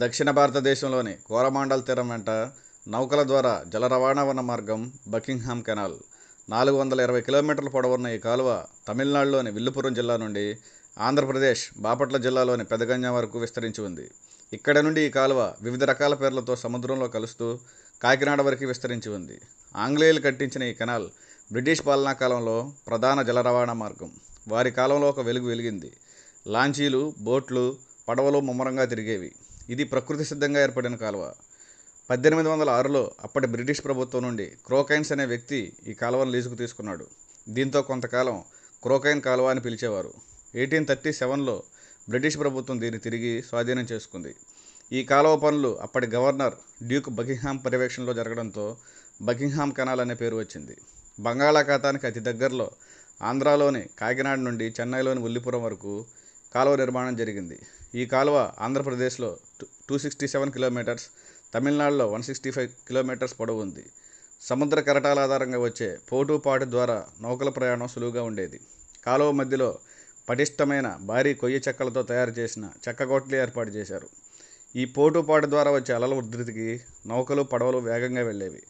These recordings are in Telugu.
దక్షిణ భారతదేశంలోని కోరమాండల్ తీరం వెంట నౌకల ద్వారా జల రవాణా ఉన్న మార్గం బకింగ్హామ్ కెనాల్. నాలుగు వందల ఇరవై కిలోమీటర్ల పొడవున్న ఈ కాలువ తమిళనాడులోని విల్లుపురం జిల్లా నుండి ఆంధ్రప్రదేశ్ బాపట్ల జిల్లాలోని పెదగంజం వరకు విస్తరించి ఉంది. ఇక్కడ నుండి ఈ కాలువ వివిధ రకాల పేర్లతో సముద్రంలో కలుస్తూ కాకినాడ వరకు విస్తరించి ఉంది. ఆంగ్లేయులు కట్టించిన ఈ కెనాల్ బ్రిటిష్ పాలనా కాలంలో ప్రధాన జల రవాణా మార్గం. వారి కాలంలో ఒక వెలుగు వెలిగింది. లాంచీలు బోట్లు పడవలు ముమ్మరంగా తిరిగేవి. ఇది ప్రకృతి సిద్ధంగా ఏర్పడిన కాలువ. పద్దెనిమిది వందల ఆరులో అప్పటి బ్రిటిష్ ప్రభుత్వం నుండి క్రోకైన్స్ అనే వ్యక్తి ఈ కాలువను లీజుకు తీసుకున్నాడు. దీంతో కొంతకాలం క్రోకైన్ కాలువ అని పిలిచేవారు. ఎయిటీన్ థర్టీ సెవెన్లో బ్రిటిష్ ప్రభుత్వం దీన్ని తిరిగి స్వాధీనం చేసుకుంది. ఈ కాలువ పనులు అప్పటి గవర్నర్ డ్యూక్ బకింగ్హామ్ పర్యవేక్షణలో జరగడంతో బకింగ్హామ్ కెనాల్ అనే పేరు వచ్చింది. బంగాళాఖాతానికి అతి దగ్గరలో ఆంధ్రాలోని కాకినాడ నుండి చెన్నైలోని ఉల్లిపురం వరకు కాలువ నిర్మాణం జరిగింది. ఈ కాలువ ఆంధ్రప్రదేశ్లో టూ సిక్స్టీ సెవెన్ కిలోమీటర్స్ తమిళనాడులో వన్ సిక్స్టీ ఫైవ్ కిలోమీటర్స్ పొడవు ఉంది. సముద్ర కెరటాల ఆధారంగా వచ్చే పోటుపాటు ద్వారా నౌకల ప్రయాణం సులువుగా ఉండేది. కాలువ మధ్యలో పటిష్టమైన భారీ కొయ్య చెక్కలతో తయారు చేసిన చెక్కగొట్లు ఏర్పాటు చేశారు. ఈ పోటుపాటు ద్వారా వచ్చే అలల ఉధృతికి నౌకలు పడవలు వేగంగా వెళ్ళేవి.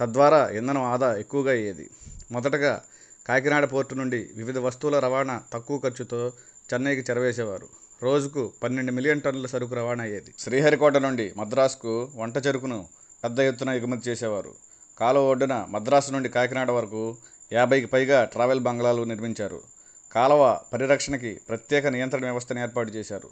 తద్వారా ఇంధనం ఆదా ఎక్కువగా అయ్యేది. మొదటగా కాకినాడ పోర్టు నుండి వివిధ వస్తువుల రవాణా తక్కువ ఖర్చుతో చెన్నైకి చెరవేసేవారు. రోజుకు పన్నెండు మిలియన్ టన్నుల సరుకు రవాణా అయ్యేది. శ్రీహరికోట నుండి మద్రాసుకు వంట చెరుకును పెద్ద ఎత్తున ఎగుమతి చేసేవారు. కాలువ ఒడ్డున మద్రాసు నుండి కాకినాడ వరకు యాభైకి పైగా ట్రావెల్ బంగ్లాలు నిర్మించారు. కాలువ పరిరక్షణకి ప్రత్యేక నియంత్రణ వ్యవస్థను ఏర్పాటు చేశారు.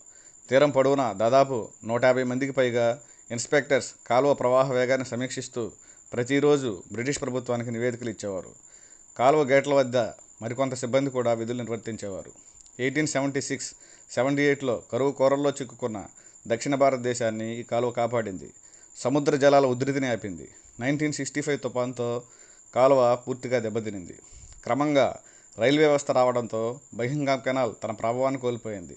తీరం పొడవునా దాదాపు నూట యాభై మందికి పైగా ఇన్స్పెక్టర్స్ కాలువ ప్రవాహ వేగాన్ని సమీక్షిస్తూ ప్రతిరోజు బ్రిటిష్ ప్రభుత్వానికి నివేదికలు ఇచ్చేవారు. కాలువ గేట్ల వద్ద మరికొంత సిబ్బంది కూడా విధులు నిర్వర్తించేవారు. ఎయిటీన్ సెవెంటీ సిక్స్ సెవెంటీ ఎయిట్లో కరువు కోరల్లో చిక్కుకున్న దక్షిణ భారతదేశాన్ని ఈ కాలువ కాపాడింది. సముద్ర జలాల ఉధృతిని ఆపింది. నైన్టీన్ సిక్స్టీ ఫైవ్ తుఫాన్తో కాలువ పూర్తిగా దెబ్బతినింది. క్రమంగా రైల్వే వ్యవస్థ రావడంతో బహింగాం కెనాల్ తన ప్రభావాన్ని కోల్పోయింది.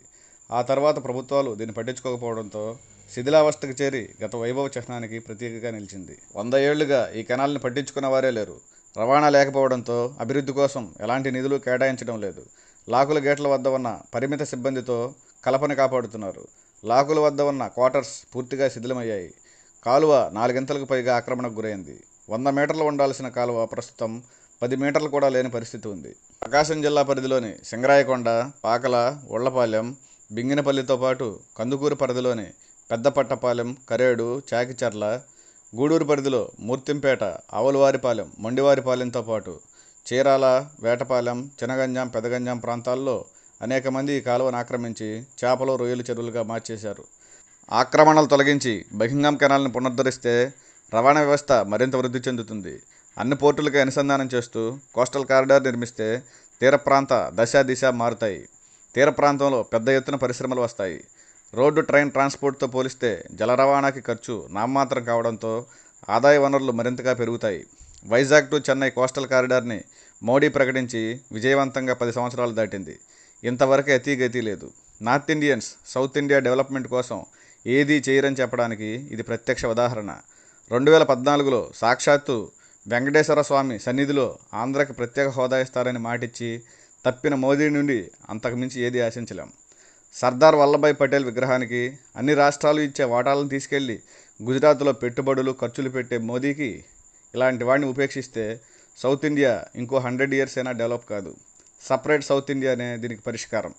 ఆ తర్వాత ప్రభుత్వాలు దీన్ని పట్టించుకోకపోవడంతో శిథిలావస్థకు చేరి గత వైభవ చిహ్నానికి ప్రతీకగా నిలిచింది. వంద ఏళ్ళుగా ఈ కెనాల్ని పట్టించుకున్న వారే లేరు. రవాణా లేకపోవడంతో అభివృద్ధి కోసం ఎలాంటి నిధులు కేటాయించడం లేదు. లాకుల గేట్ల వద్ద ఉన్న పరిమిత సిబ్బందితో కలపని కాపాడుతున్నారు. లాకుల వద్ద ఉన్న క్వార్టర్స్ పూర్తిగా శిథిలమయ్యాయి. కాలువ నాలుగింతలకు పైగా ఆక్రమణకు గురైంది. వంద మీటర్లు ఉండాల్సిన కాలువ ప్రస్తుతం పది మీటర్లు కూడా లేని పరిస్థితి ఉంది. ప్రకాశం జిల్లా పరిధిలోని సింగరాయకొండ పాకల ఉళ్ళపాలెం బింగినపల్లితో పాటు కందుకూరు పరిధిలోని పెద్దపట్టపాలెం కరేడు చాకిచర్ల గూడూరు పరిధిలో మూర్తింపేట ఆవులవారిపాలెం మొండివారిపాలెంతో పాటు చీరాల వేటపాలెం చినగంజాం పెదగంజాం ప్రాంతాల్లో అనేక మంది ఈ కాలువను ఆక్రమించి చేపలు రొయ్యలు చెరువులుగా మార్చేశారు. ఆక్రమణలు తొలగించి బహింగం కెనాల్ని పునరుద్ధరిస్తే రవాణా వ్యవస్థ మరింత వృద్ధి చెందుతుంది. అన్ని పోర్టులకి అనుసంధానం చేస్తూ కోస్టల్ కారిడార్ నిర్మిస్తే తీర ప్రాంత దశ దిశ మారుతాయి. తీర ప్రాంతంలో పెద్ద ఎత్తున పరిశ్రమలు వస్తాయి. రోడ్డు ట్రైన్ ట్రాన్స్పోర్ట్తో పోలిస్తే జల రవాణాకి ఖర్చు నామమాత్రం కావడంతో ఆదాయ వనరులు మరింతగా పెరుగుతాయి. వైజాగ్ టు చెన్నై కోస్టల్ కారిడార్ని మోడీ ప్రకటించి విజయవంతంగా పది సంవత్సరాలు దాటింది. ఇంతవరకు అతి లేదు. North Indians south India development కోసం ఏదీ చేయరని చెప్పడానికి ఇది ప్రత్యక్ష ఉదాహరణ. రెండు వేల పద్నాలుగులో సాక్షాత్తు వెంకటేశ్వర స్వామి సన్నిధిలో ఆంధ్రకి ప్రత్యేక హోదా ఇస్తారని మాటిచ్చి తప్పిన మోదీ నుండి అంతకుమించి ఏది ఆశించలేం. సర్దార్ వల్లభాయ్ పటేల్ విగ్రహానికి అన్ని రాష్ట్రాలు ఇచ్చే వాటాలను తీసుకెళ్ళి గుజరాత్లో పెట్టుబడులు ఖర్చులు పెట్టే మోదీకి ఇలాంటి వాడిని ఉపేక్షిస్తే సౌత్ ఇండియా ఇంకో హండ్రెడ్ ఇయర్స్ అయినా డెవలప్ కాదు. సపరేట్ సౌత్ ఇండియానే దీనికి పరిష్కారం.